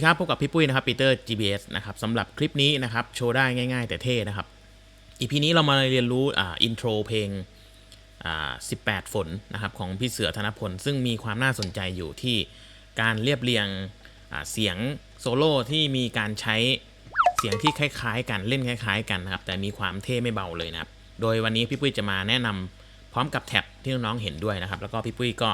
สวัสดีครับ พบกับพี่ปุ้ยนะครับปีเตอร์ GBS นะครับสำหรับคลิปนี้นะครับ โชว์ได้ง่าย ๆ แต่เท่นะครับอีพีนี้เรามาเรียนรู้อ่าอินโทรเพลงอ่า18 ฝนนะครับของพี่เสือธนพล ซึ่งมีความน่าสนใจอยู่ที่การเรียบเรียงอ่าเสียงโซโล่ที่มีการใช้เสียงที่คล้ายๆ กันเล่นคล้าย ๆ กันนะครับแต่มีความเท่ไม่เบาเลยนะครับโดยวันนี้พี่ปุ้ยจะมาแนะนำพร้อมกับแท็บที่น้องๆเห็นด้วยนะครับแล้วก็พี่ปุ้ยก็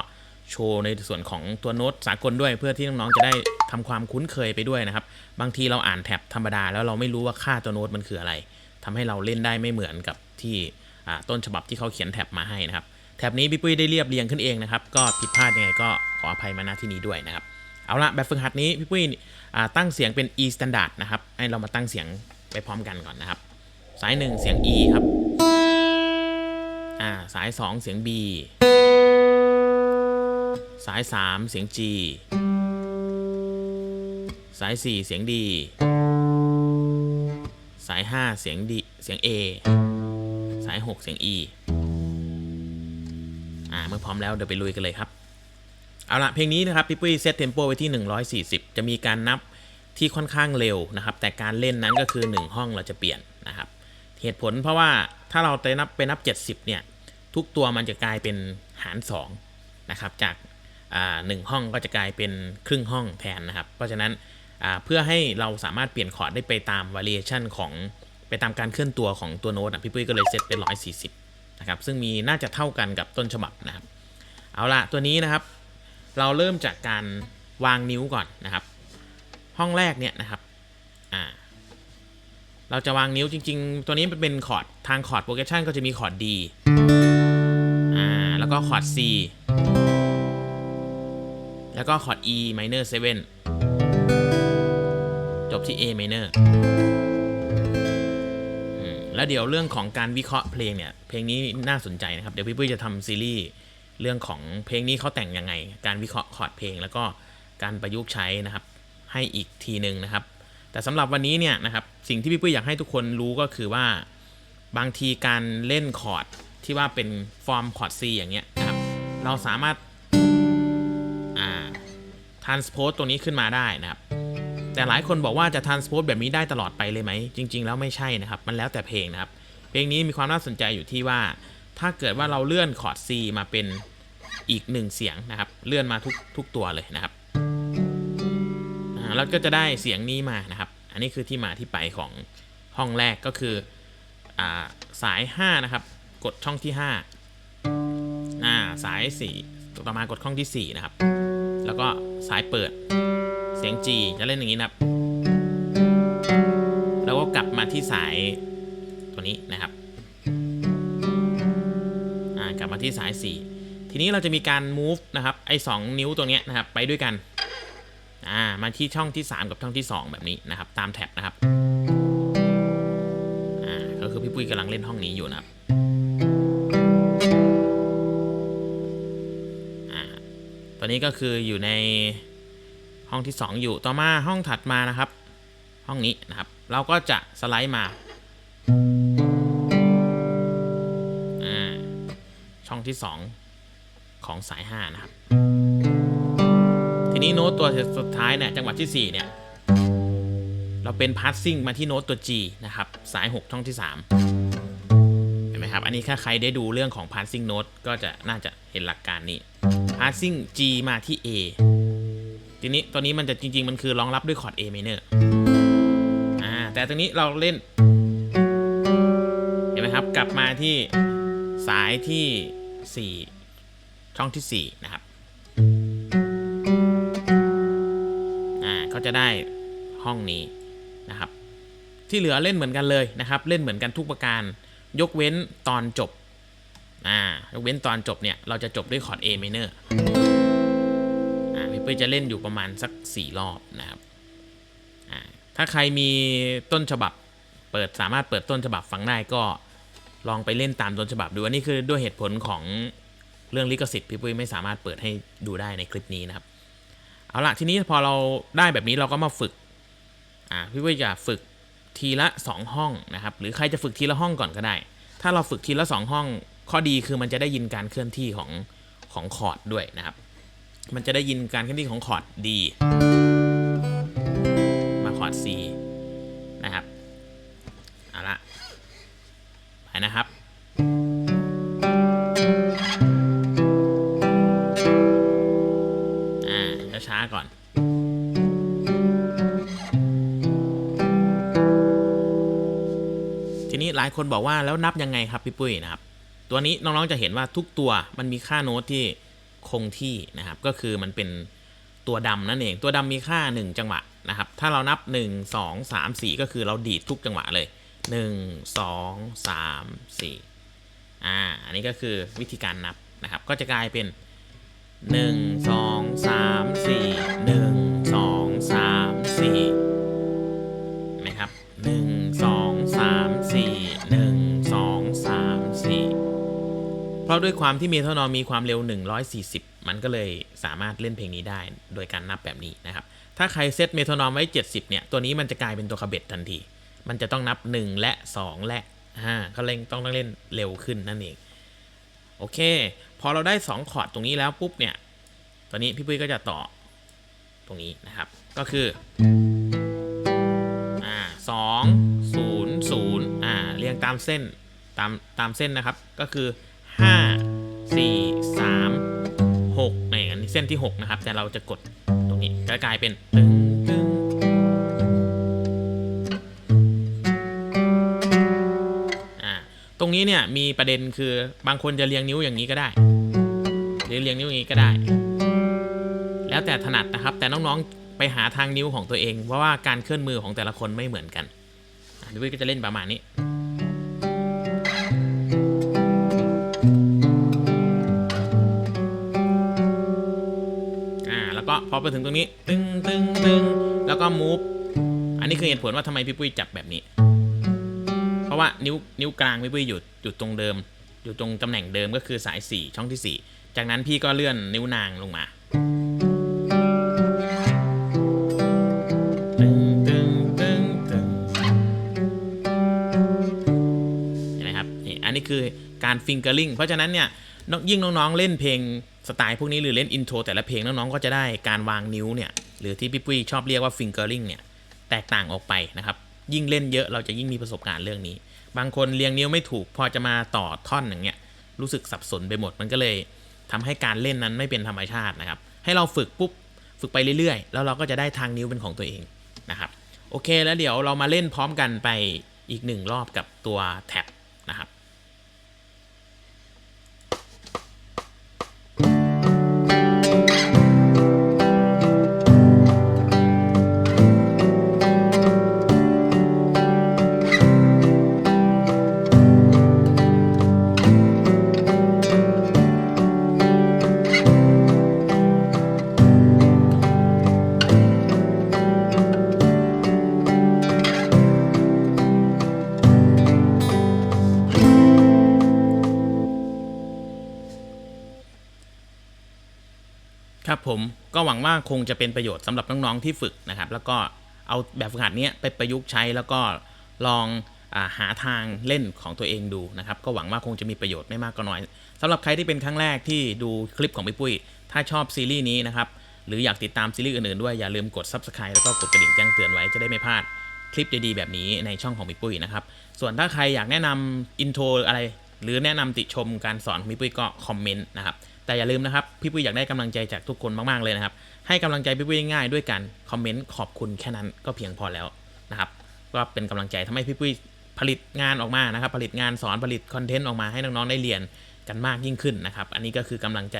โชว์ในส่วนของตัวโน้ตสากลด้วย เพื่อที่น้องๆจะได้ทำความคุ้นเคยไปด้วยนะครับ บางทีเราอ่านแท็บธรรมดาแล้วเราไม่รู้ว่าค่าตัวโน้ตมันคืออะไรทำให้เราเล่นได้ไม่เหมือนกับที่ต้นฉบับที่เขาเขียนแท็บมาให้นะครับ แท็บนี้พี่ปุ้ยได้เรียบเรียงขึ้นเองนะครับ ก็ผิดพลาดยังไงก็ขออภัยมาณที่นี้ด้วยนะครับ เอาละแบบฝึกหัดนี้พี่ปุ้ยตั้งเสียงเป็น e standard นะครับ ให้เรามาตั้งเสียงไปพร้อมกันก่อนนะครับ สาย 1 เสียง e ครับ อ่า สาย 2 เสียง b สาย 3 เสียง g สาย 4 เสียง d สาย 5 เสียง d เสียง a สาย 6 เสียง e อ่าเมื่อพร้อมแล้วเดี๋ยวไปลุยกันเลยครับ เอาละเพลงนี้นะครับพี่ปุ้ยเซตเทมโปไว้ที่ 140 จะมีการนับที่ค่อนข้างเร็วนะครับ แต่การเล่นนั้นก็คือ 1 ห้องเราจะเปลี่ยนนะครับเหตุผลเพราะว่าถ้าเราไปนับไปนับ 70 เนี่ย ทุกตัวมันจะกลายเป็นหาร 2 นะครับ จาก หนึ่งห้องก็จะกลายเป็นครึ่งห้องแทนนะครับ เพราะฉะนั้นเพื่อให้เราสามารถเปลี่ยนคอร์ดได้ไปตาม variation ของไปตามการเคลื่อนตัวของตัวโน้ตอะพี่ปุ้ยก็เลยเซตเป็น 140 นะครับ ซึ่งมีน่าจะเท่ากันกับต้นฉบับนะครับ เอาละตัวนี้นะครับ เราเริ่มจากการวางนิ้วก่อนนะครับ ห้องแรกเนี่ยนะครับอ่าเราจะวางนิ้วจริง ๆ ตัวนี้เป็นคอร์ดทางคอร์ดโปรเกชันก็จะมีคอร์ด D อ่าแล้วก็คอร์ด C แล้วก็คอร์ด E minor 7จบที่ A minor แล้วเดี๋ยวเรื่องของการวิเคราะห์เพลงเนี่ย เพลงนี้น่าสนใจนะครับ เดี๋ยวพี่ปุ้ยจะทำซีรีส์เรื่องของเพลงนี้เขาแต่งยังไง การวิเคราะห์คอร์ดเพลง แล้วก็การประยุกต์ใช้นะครับ ให้อีกทีหนึ่งนะครับ แต่สำหรับวันนี้เนี่ยนะครับ สิ่งที่พี่ปุ้ยอยากให้ทุกคนรู้ก็คือว่า บางทีการเล่นคอร์ดที่ว่าเป็นฟอร์มคอร์ด C อย่างเงี้ยนะครับ เราสามารถ อ่า transpose ตัวนี้ขึ้นมาได้นะครับ แต่หลายคนบอกว่าจะ transpose แบบนี้ได้ตลอดไปเลยไหม จริง ๆ แล้วไม่ใช่นะครับ มันแล้วแต่เพลงนะครับ เพลงนี้มีความน่าสนใจอยู่ที่ว่า ถ้าเกิดว่าเราเลื่อนคอร์ด C มาเป็นอีกหนึ่งเสียงนะครับ เลื่อนมาทุกทุกตัวเลยนะครับแล้วก็จะได้เสียงนี้มานะครับ อันนี้คือที่มาที่ไปของห้องแรกก็คืออ่าสาย 5 นะครับ กดช่องที่5อ่าสาย 4 ต่อมากดช่องที่ 4 นะครับ แล้วก็สายเปิด เสียง G จะเล่นอย่างนี้นะครับ แล้วก็กลับมาที่สายตัวนี้นะครับกลับมาที่สาย 4 ทีนี้เราจะมีการ move นะครับ ไอ้สนิ้วตัวเนี้ยนะครับ ไปด้วยกัน อ่า มาที่ช่องที่ 3 กับช่องที่ 2 แบบนี้นะครับ ตามแท็บนะครับ อ่า ก็คือพี่ปุ้ยกำลังเล่นห้องนี้อยู่นะครับ อนนี้ก็คืออยู่ในห้องที่ 2 อยู่ต่อมาห้องถัดมานะครับ ห้องนี้นะครับ เราก็จะสไลด์มาช่องที่ 2 ของสาย 5 นะครับ ทีนี้โน้ตตัวสุดท้ายเนี่ยจังหวะที่ 4 เนี่ย เราเป็นพาสซิ่งมาที่โน้ตตัว G นะครับ สาย 6 ช่องที่ 3 เห็นไหมครับ อันนี้ถ้าใครได้ดูเรื่องของ passing note ก็จะน่าจะเห็นหลักการนี้ passing G มาที่ A ทีนี้ตัวนี้มันจะจริง ๆ มันคือรองรับด้วยคอร์ด A minor อ่าแต่ตรงนี้เราเล่น เห็นไหมครับ กลับมาที่สายที่ 4 ช่องที่ 4 นะครับ อ่าก็จะได้ห้องนี้นะครับ ที่เหลือเล่นเหมือนกันเลยนะครับ เล่นเหมือนกันทุกประการ ยกเว้นตอนจบ อ่ายกเว้นตอนจบเนี่ยเราจะจบด้วยคอร์ด A minor อ่าพี่ปุ้ยจะเล่นอยู่ประมาณสัก 4 รอบนะครับอ่าถ้าใครมีต้นฉบับเปิดสามารถเปิดต้นฉบับฟังได้ก็ลองไปเล่นตามต้นฉบับดูอันนี้คือด้วยเหตุผลของเรื่องลิขสิทธิ์พี่ปุ้ยไม่สามารถเปิดให้ดูได้ในคลิปนี้นะครับ เอาละทีนี้พอเราได้แบบนี้เราก็มาฝึกอ่าพี่ปุ้ยจะฝึกทีละ 2 ห้องนะครับ หรือใครจะฝึกทีละห้องก่อนก็ได้ ถ้าเราฝึกทีละ 2 ห้อง ข้อดีคือมันจะได้ยินการเคลื่อนที่ของของคอร์ดด้วยนะครับ มันจะได้ยินการเคลื่อนที่ของคอร์ดดี มาคอร์ด C นะครับ เอาละไปนะครับอ่าช้าก่อน ทีนี้หลายคนบอกว่าแล้วนับยังไงครับพี่ปุ้ยนะครับ ตัวนี้น้องๆจะเห็นว่าทุกตัวมันมีค่าโน้ตที่คงที่นะครับ ก็คือมันเป็นตัวดำนั่นเอง ตัวดำมีค่า 1 จังหวะนะครับ ถ้าเรานับ 1 2 3 4 ก็คือเราดีดทุกจังหวะเลย 1 2 3 4อ่า อันนี้ก็คือวิธีการนับนะครับ ก็จะกลายเป็น 1 2 3 4 1 เพราะด้วยความที่เมโทรนอมมีความเร็ว 140 มันก็เลยสามารถเล่นเพลงนี้ได้โดยการนับแบบนี้นะครับ ถ้าใครเซตเมโทรนอมไว้ 70 เนี่ย ตัวนี้มันจะกลายเป็นตัวคาเบตทันที มันจะต้องนับ 1 และ 2 และ5เขาเล่นต้องต้องเล่นเร็วขึ้นนั่นเอง โอเค พอเราได้ 2 คอร์ดตรงนี้แล้วปุ๊บเนี่ย ตอนนี้พี่ปุ้ยก็จะต่อตรงนี้นะครับ ก็คืออ่าสองศูนย์ศูนย์อ่าเรียงตามเส้นตามตามเส้นนะครับ ก็คือ ห้าสี่สามหกนี่อันนี้เส้นที่หกนะครับ แต่เราจะกดตรงนี้ก็กลายเป็นตึงตึงอ่าตรงนี้เนี่ยมีประเด็นคือบางคนจะเรียงนิ้วอย่างนี้ก็ได้ หรือเรียงนิ้วอย่างนี้ก็ได้ แล้วแต่ถนัดนะครับ แต่น้องๆไปหาทางนิ้วของตัวเอง เพราะว่าการเคลื่อนมือของแต่ละคนไม่เหมือนกันอะพี่วิก็จะเล่นประมาณนี้ พอไปถึงตรงนี้ ตึงตึงตึงแล้วก็มูฟอันนี้คือเหตุผลว่าทำไมพี่ปุ้ยจับแบบนี้ เพราะว่านิ้วนิ้วกลางพี่ปุ้ยอยู่อยู่ตรงเดิม อยู่ตรงตำแหน่งเดิมก็คือสาย 4 ช่องที่ 4 จากนั้นพี่ก็เลื่อนนิ้วนางลงมาตึงตึงตึงตึงเห็นไหมครับนี่อันนี้คือการฟิงเกอร์ลิงเพราะฉะนั้นเนี่ย ยิ่งน้องๆเล่นเพลงสไตล์พวกนี้หรือเล่นอินโทรแต่ละเพลงน้องๆก็จะได้การวางนิ้วเนี่ยหรือที่พี่ปุ้ยชอบเรียกว่าฟิงเกอร์ลิงเนี่ยแตกต่างออกไปนะครับยิ่งเล่นเยอะเราจะยิ่งมีประสบการณ์เรื่องนี้ บางคนเรียงนิ้วไม่ถูกพอจะมาต่อท่อนอย่างเงี้ยรู้สึกสับสนไปหมดมันก็เลยทำให้การเล่นนั้นไม่เป็นธรรมชาตินะครับ ให้เราฝึกปุ๊บฝึกไปเรื่อยๆ แล้วเราก็จะได้ทางนิ้วเป็นของตัวเองนะครับโอเคแล้วเดี๋ยวเรามาเล่นพร้อมกันไปอีกหนึ่งรอบกับตัวแท็บ ครับผมก็หวังว่าคงจะเป็นประโยชน์สำหรับน้องๆที่ฝึกนะครับ แล้วก็เอาแบบฝึกหัดนี้ไปประยุกต์ใช้แล้วก็ลองอาหาทางเล่นของตัวเองดูนะครับ ก็หวังว่าคงจะมีประโยชน์ไม่มากก็น้อยสำหรับใครที่เป็นครั้งแรกที่ดูคลิปของพี่ปุ้ย ถ้าชอบซีรีส์นี้นะครับหรืออยากติดตามซีรีส์อื่นๆด้วยอย่าลืมกด Subscribe แล้วก็กดกระดิ่งแจ้งเตือนไว้จะได้ไม่พลาดคลิปดีๆแบบนี้ในช่องของพี่ปุ้ยนะครับ ส่วนถ้าใครอยากแนะนำอินโทรอะไร หรือแนะนำติชมการสอนของพี่ปุ้ยก็คอมเมนต์นะครับ แต่อย่าลืมนะครับ พี่ปุ้ยอยากได้กำลังใจจากทุกคนมากๆเลยนะครับ ให้กำลังใจพี่ปุ้ยง่ายด้วยการคอมเมนต์ขอบคุณแค่นั้นก็เพียงพอแล้วนะครับก็เป็นกำลังใจทำให้พี่ปุ้ยผลิตงานออกมานะครับ ผลิตงานสอนผลิตคอนเทนต์ออกมาให้น้องๆได้เรียนกันมากยิ่งขึ้นนะครับ อันนี้ก็คือกำลังใจ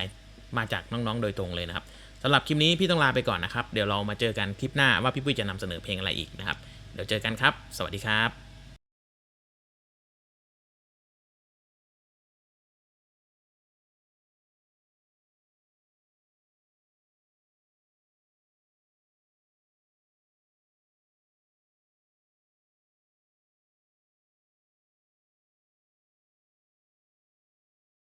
มาจากน้องๆ โดยตรงเลยนะครับสำหรับคลิปนี้พี่ต้องลาไปก่อนนะครับ เดี๋ยวเรามาเจอกันคลิปหน้าว่าพี่ปุ้ยจะนำเสนอเพลงอะไรอีกนะครับ เดี๋ยวเจอกันครับ สวัสดีครับ